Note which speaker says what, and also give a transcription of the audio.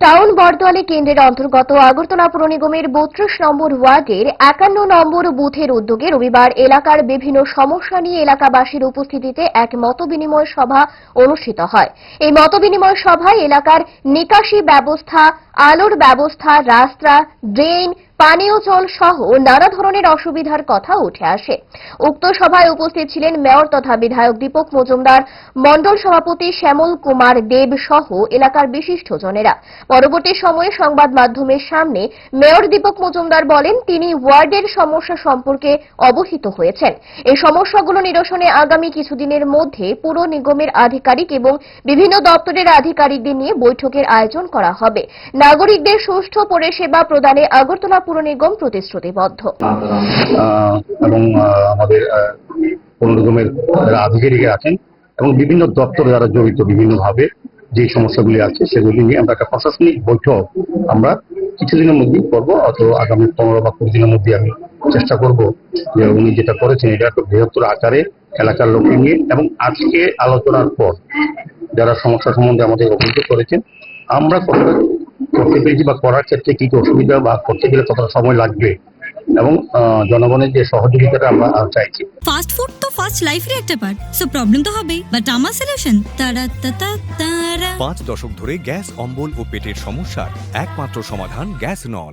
Speaker 1: Town বর্তমানে কেন্দ্রের অন্তর্গত আগরতলা পুর নিগমের বত্রিশ নম্বর ওয়ার্ডের একান্ন নম্বর বুথের উদ্যোগে রবিবার এলাকার বিভিন্ন সমস্যা নিয়ে এলাকাবাসীর উপস্থিতিতে এক মতবিনিময় সভা অনুষ্ঠিত হয়। এই মতবিনিময় সভায় এলাকার নিকাশি ব্যবস্থা, আলোর ব্যবস্থা, রাস্তা, ড্রেন পানীয় জল সহ নানা ধরনের অসুবিধার কথা উঠে আসে। উক্ত সভায় উপস্থিত ছিলেন মেয়র তথা বিধায়ক দীপক মজুমদার মন্ডল সভাপতি শ্যামল কুমার দেব সহ এলাকার বিশিষ্ট বিশিষ্টজনেরা পরবর্তী সময়ে সংবাদ মাধ্যমের সামনে মেয়র দীপক মজুমদার বলেন, তিনি ওয়ার্ডের সমস্যা সম্পর্কে অবহিত হয়েছেন। এই সমস্যাগুলো নিরসনে আগামী কিছুদিনের মধ্যে পুর নিগমের আধিকারিক এবং বিভিন্ন দপ্তরের আধিকারিকদের নিয়ে বৈঠকের আয়োজন করা হবে। নাগরিকদের সুষ্ঠু পরিষেবা প্রদানে আগরতলা পুর নিগম প্রতিশ্রুতিবদ্ধ।
Speaker 2: এবং আমাদের পৌর নিগমের যারা আধিকারিকরা আছেন এবং বিভিন্ন দপ্তর যারা জড়িত বিভিন্নভাবে যে সমস্যাগুলি আছে, সেগুলি নিয়ে আমরা একটা প্রশাসনিক বৈঠক আমরা কিছুদিনের মধ্যেই করব অত আগামী পনেরো বা কুড়ি দিনের মধ্যে আমি চেষ্টা করব যে উনি যেটা করেছেন, এটা একটা বৃহত্তর আকারে এলাকার লোককে নিয়ে এবং আজকে আলোচনার পর যারা সমস্যা সম্বন্ধে আমাদের অভিযোগ করেছেন, আমরা কতটা করতে পেরেছি বা করার ক্ষেত্রে কি কি অসুবিধা বা করতে গেলে কতটা সময় লাগবে এবং আহ, জনগণের যে সহযোগিতাটা আমরা চাইছি।
Speaker 3: ফাস্ট ফুড তো ফাস্ট লাইফের একটা পার্ট সো প্রবলেম তো হবেই। বাট আমার সলিউশন তারা তারা তারা।
Speaker 4: পাঁচ দশক ধরে গ্যাস অম্বল ও পেটের সমস্যার একমাত্র সমাধান গ্যাস নল।